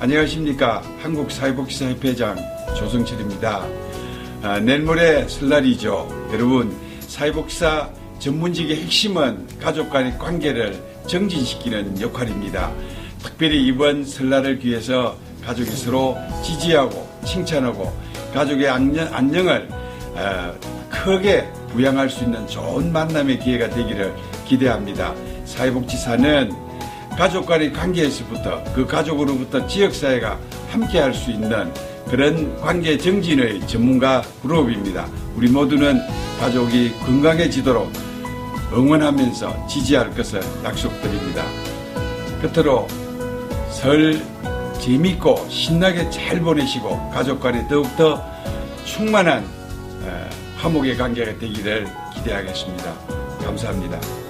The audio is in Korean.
안녕하십니까 한국사회복지사협회장 조성철입니다. 아, 내일 모레 설날이죠. 여러분 사회복지사 전문직의 핵심은 가족 간의 관계를 정진시키는 역할입니다. 특별히 이번 설날을 기해서 가족이 서로 지지하고 칭찬하고 가족의 안녕, 안녕을 어, 크게 부양할 수 있는 좋은 만남의 기회가 되기를 기대합니다. 사회복지사는 가족 간의 관계에서부터 그 가족으로부터 지역사회가 함께 할 수 있는 그런 관계 정진의 전문가 그룹입니다. 우리 모두는 가족이 건강해지도록 응원하면서 지지할 것을 약속드립니다. 끝으로 설 재밌고 신나게 잘 보내시고 가족 간에 더욱더 충만한 어, 화목의 관계가 되기를 기대하겠습니다. 감사합니다.